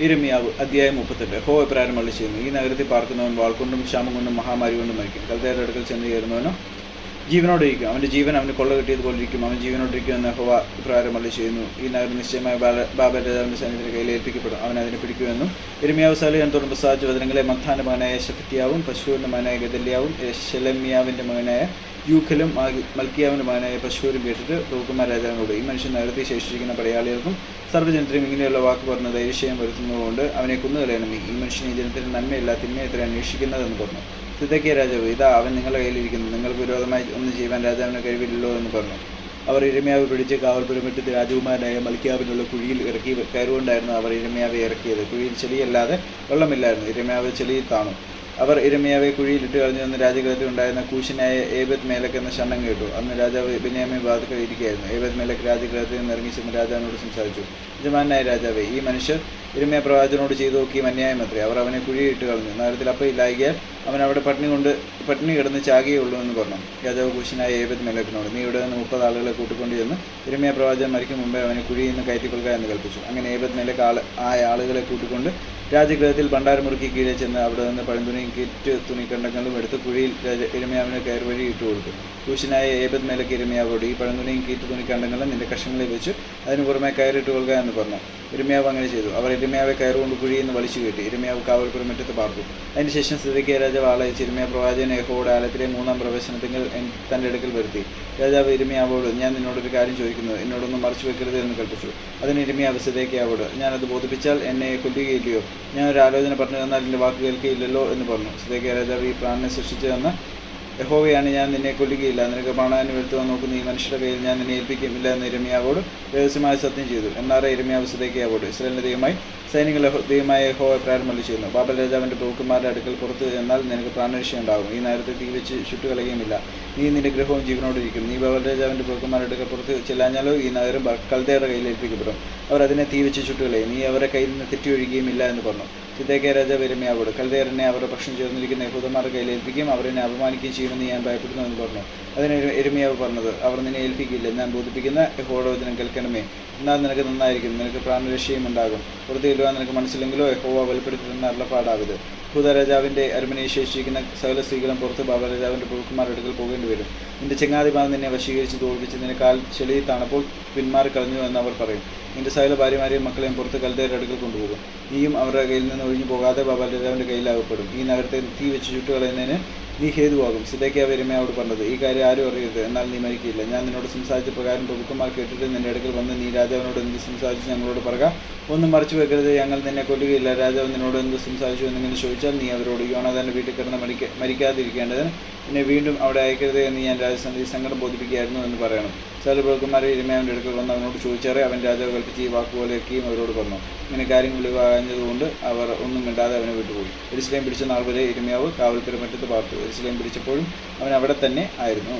ഇരമിയാവ് അധ്യായം മുപ്പത്തെട്ട്. ഹോ എപ്രാരം വള്ളി ചെയ്യുന്നു ഈ നഗരത്തിൽ പാർക്കുന്നവൻ വാൾക്കൊണ്ടും ക്ഷാമം കൊണ്ടും മഹാമാരി കൊണ്ടും മരിക്കും. കൽതയുടെ അടുക്കൽ ചെന്ന് ചേരുന്നവനോ ജീവനോടെ ഇരിക്കും. അവന്റെ ജീവൻ അവന് കൊള്ള കിട്ടിയതുപോലെ ഇരിക്കും. അവൻ ജീവനോടെ ഇരിക്കും എന്ന് ഹോ ഇപ്രകാരം വള്ളി ചെയ്യുന്നു ഈ നഗരം നിശ്ചയമായ ബാല ബാബ രാജാവിന്റെ സൈന്യത്തിന്റെ കയ്യിൽ ഏൽപ്പിക്കപ്പെടും. അവൻ അതിനെ പിടിക്കുമെന്നും ഇരമിയാവ് തുടർന്ന് പ്രസാദിച്ച വചനങ്ങളെ മത്താന്റെ മകനായ ശക്തിയാവും പശുവിന്റെ മകനായ ഗദല്യാവും ഷെലമ്യാവിന്റെ മകനായ യൂഖലും മൽക്കിയാവിന്റെ മകനായ പശുവിനും കേട്ടിട്ട് പ്രഭുക്കുമാർ രാജാവിനോട് ഈ മനുഷ്യൻ നഗരത്തിൽ ശേഷിച്ചിരിക്കുന്ന പടയാളികൾക്കും സർവജനത്തിനും ഇങ്ങനെയുള്ള വാക്ക് പറഞ്ഞ ധൈര്യം വരുത്തുന്നതുകൊണ്ട് അവനെ കുന്നുകളയണമേ ഈ മനുഷ്യൻ ഈ ജനത്തിന് നന്മയില്ല തിന്മ എത്ര അന്വേഷിക്കുന്നതെന്ന് പറഞ്ഞു. സിദ്ധക്കിയ രാജാവ് ഇതാ അവൻ നിങ്ങളുടെ കയ്യിലിരിക്കുന്നു. നിങ്ങൾക്ക് വിരോധമായി ഒന്നും ചെയ്യുവാൻ രാജാവിന് കഴിവില്ലല്ലോ എന്ന് പറഞ്ഞു. അവർ ഇരമയാവ് പിടിച്ച് കാവൽപുരമിട്ട് രാജകുമാരനായ മൽക്കിയാവിനുള്ള കുഴിയിൽ ഇറക്കി കയറുകൊണ്ടായിരുന്നു അവർ ഇരമയാവെ ഇറക്കിയത്. കുഴിയിൽ ചെളിയല്ലാതെ വെള്ളമില്ലായിരുന്നു. ഇരമയാവ് ചെളിയിൽ താണു. അവർ ഇരമിയാവെ കുഴിയിലിട്ട് കളഞ്ഞു എന്ന് രാജഗ്രഹത്തിൽ ഉണ്ടായിരുന്ന കൂശനായ ഏബത് മേലക്ക് എന്ന ഷണ്ണം കേട്ടു. അന്ന് രാജാവ് ബിനിയാമി ബാധക ഇരിക്കുകയായിരുന്നു ഏബത് മേലക്ക് രാജകാലത്തിൽ നിന്ന് ഇറങ്ങി ചെന്ന് രാജാവിനോട് സംസാരിച്ചു. യജമാനായ രാജാവേ ഈ മനുഷ്യർ ഇരമയ പ്രവാചനോട് ചെയ്തു നോക്കിയും അന്യായമത്രേ അവർ അവനെ കുഴിയിട്ട് കളഞ്ഞു. നഗരത്തിൽ അപ്പം ഇല്ലായികയാൽ അവൻ അവിടെ പട്ടിണി കൊണ്ട് പട്ടിണി കിടന്ന് ഉള്ളൂ എന്ന് പറഞ്ഞു. രാജാവ് കുശനായ ഏബത് മേലക്കിനോട് നീ ഇവിടെ നിന്ന് മുപ്പത് ആളുകളെ കൂട്ടിക്കൊണ്ടു ചെന്ന് ഇരമ്യ പ്രവാചകൻ മരിക്കും മുമ്പേ അവനെ കുഴിയിൽ നിന്ന് കയറ്റിക്കൊള്ളുക എന്ന് കൽപ്പിച്ചു. അങ്ങനെ ഏബത് മേലക്ക് ആൾ ആ ആളുകളെ കൂട്ടിക്കൊണ്ട് രാജഗൃഹത്തിൽ ഭണ്ഡാരമുറുക്കി കീഴെ ചെന്ന് അവിടെ നിന്ന് പഴന്തുണിയും കിറ്റ് തുണിക്കണ്ടങ്ങളും എടുത്ത് കുഴിയിൽ ഇരമ്യാവിന് കയർ വഴി ഇട്ട് കൊടുത്തു. കൂശനായ ഏബത് മേലക്ക് ഇരമ്യാവോട് ഈ പഴന്തുണിയും കീറ്റ് തുണിക്കണ്ടങ്ങളും നിന്റെ കഷങ്ങളിൽ വെച്ച് അതിന് പുറമെ കയറിട്ട് കൊള്ളുക എന്ന് പറഞ്ഞു. ഇരമ്യാവ് അങ്ങനെ ചെയ്തു. അവർ ഇരമ്യാവെ കയറുകൊണ്ട് കുഴിയിൽ നിന്ന് വലിച്ചു കെട്ടി ഇരമ്യാവ് കാവൽപുരം മുറ്റത്ത് പാർത്തു. അതിനുശേഷം സ്ഥിതിക്ക് രാജാവ് ചിരുമയ പ്രവാചകൻ യഹോയുടെ ആലത്തിലെ മൂന്നാം പ്രവേശനത്തിൽ തന്റെ അടുക്കൽ വരുത്തി. രാജാവ് ഇരുമിയാവോട് ഞാൻ നിന്നോടൊരു കാര്യം ചോദിക്കുന്നു. എന്നോടൊന്നും മറിച്ചു വെക്കരുത് എന്ന് കൽപ്പിച്ചു. അതിന് ഇരമ്യാവ് സിതേക്കിയാവോട് ഞാനത് ബോധിപ്പിച്ചാൽ എന്നെ കൊല്ലുകയില്ലയോ? ഞാൻ ഒരു ആലോചന പറഞ്ഞു തന്നാൽ എന്റെ വാക്ക് കേൾക്കുകയില്ലല്ലോ എന്ന് പറഞ്ഞു. സിതേക്കിയ രാജാവ് ഈ പ്രാണനെ സൃഷ്ടിച്ചു തന്ന യഹോവയാണ് ഞാൻ നിന്നെ കൊല്ലുകയില്ല. നിനക്ക് പാണാനും വരുത്തുവാൻ നോക്കുന്ന ഈ മനുഷ്യരുടെ കയ്യിൽ ഞാൻ നിന്നെ ഏൽപ്പിക്കുമില്ല എന്ന് ഇരമ്യാവോട് രഹസ്യമായ സത്യം ചെയ്തു. എന്നാറെ ഇരമ്യാവ് അവോട് ഇസ്രായേലിന്റെ ദൈവമായി സൈനികളുടെ ദൈവമായ യഹോവ പ്രാരംഭം ചെയ്യുന്നു. ബാബൽ രാജാവിന്റെ പ്രഭുക്കന്മാരുടെ അടുക്കൽ പുറത്ത് എന്നാൽ നിനക്ക് പ്രാണരക്ഷ ഉണ്ടാകും ഈ നേരത്തെ തീ വെച്ച് ചുട്ടുകളയുമില്ല നീ നിന്റെ ഗൃഹവും ജീവനോടിരിക്കും നീ ബാബൽ രാജാവിന്റെ പ്രഭുക്കന്മാരുടെ അടുക്കൽ പുറത്ത് ചെല്ലാഞ്ഞാലോ ഈ നഗരം കൽതയുടെ കയ്യിൽ ഏൽപ്പിക്കപ്പെടും. അവർ അതിനെ തീ വെച്ച് ചുട്ടുകളയും. നീ അവരെ കയ്യിൽ നിന്ന് തെറ്റി തെറ്റിയൊഴിയുകയുമില്ല എന്ന് പറഞ്ഞു. സിദ്ധേക്ക രാജാവ് ഇരമ്യാവോട് കൽദയറിനെ അവരുടെ പക്ഷം ചേർന്നിരിക്കുന്ന യഹൂദന്മാരുടെ കയ്യിൽ ഏൽപ്പിക്കുകയും അവരെന്നെ അപമാനിക്കുകയും ചെയ്യുമെന്ന് ഞാൻ ഭയപ്പെടുന്നു എന്ന് പറഞ്ഞു. അതിന് എരുമയാവ് പറഞ്ഞത് അവർ നിന്നെ ഏൽപ്പിക്കില്ല ഞാൻ ബോധിപ്പിക്കുന്ന യഹോയുടെ വചനം കേൾക്കണമേ. എന്നാൽ നിനക്ക് നന്നായിരിക്കും. നിനക്ക് പ്രാണരക്ഷയും ഉണ്ടാകും. പുറത്ത് ചെല്ലുവാൻ നിനക്ക് മനസ്സിലെങ്കിലോ യഹോവ വെളിപ്പെടുത്തുന്ന അരുളപ്പാടാവത് ഭൂതരാജാവിന്റെ അരുമനെ ശേഷിക്കുന്ന സകല സ്ത്രീകളും പുറത്ത് ബാബരാജാവിന്റെ പ്രഭുക്കന്മാരുടെ അടുക്കൽ പോകേണ്ടി വരും നിന്റെ ചെങ്ങാതിമാർ നിന്നെ വശീകരിച്ച് തോൽപ്പിച്ച് നിന്നെ കാൽ ചെളിയിൽ തണപ്പോൾ പിന്മാറി കളഞ്ഞു എന്ന് അവർ പറയും. നിന്റെ സകല ഭാര്യമാരെയും മക്കളെയും പുറത്ത് കൽതയുടെ അടുക്കൽ കൊണ്ടുപോകും. നീയും അവരുടെ കയ്യിൽ നിന്ന് ഒഴിഞ്ഞു പോകാതെ ബാബരാജാവിന്റെ കയ്യിലാകപ്പെടും. ഈ നഗരത്തെ തീ വെച്ച് ചുട്ടുകളയുന്നതിന് നീ ഹേതുവാകും. സിദ്ധയ്ക്ക് അവരമ്മയോട് പറഞ്ഞത് ഈ കാര്യം ആരും അറിയരുത്. എന്നാൽ നീ മരിക്കില്ല. ഞാൻ നിന്നോട് സംസാരിച്ച പ്രകാരം പ്രഭുക്കന്മാർ കേട്ടിട്ട് നിന്റെ അടുക്കൽ വന്ന് നീ രാജാവിനോട് എന്ത് സംസാരിച്ചു ഞങ്ങളോട് പറക. ഒന്നും മറച്ചു വെക്കരുത്. ഞങ്ങൾ നിന്നെ കൊല്ലുകയില്ല. രാജാവ് നിന്നോട് എന്ത് സംസാരിച്ചു എന്നിങ്ങനെ ചോദിച്ചാൽ നീ അവരോട് യോണാദാന്റെ വീട്ടിൽ കിടന്ന് മരിക്ക മരിക്കാതിരിക്കേണ്ടതിന് എന്നെ വീണ്ടും അവിടെ അയക്കരുത് എന്ന് ഞാൻ രാജസന്ധി സങ്കടം ബോധിപ്പിക്കുകയായിരുന്നു എന്ന് പറയണം. ചില പ്രഭുക്കന്മാരെ ഇരമയാവിന്റെ അടുക്കൽ വന്ന് അവനോട് ചോദിച്ചാറേ. അവൻ രാജാവ് കൽപ്പിച്ച് ഈ വാക്കുപോലെയൊക്കെയും അവരോട് പറഞ്ഞു. ഇങ്ങനെ കാര്യം ഒഴിവാഞ്ഞതുകൊണ്ട് അവർ ഒന്നും മിണ്ടാതെ അവനെ വിട്ടുപോയി. എരിശിലേം പിടിച്ച നാൾ വരെ ഇരുമയാവ് കാവൽ പെരുമറ്റത്ത് പാർത്തു. എരിശിലേം പിടിച്ചപ്പോഴും അവൻ അവിടെ തന്നെ ആയിരുന്നു.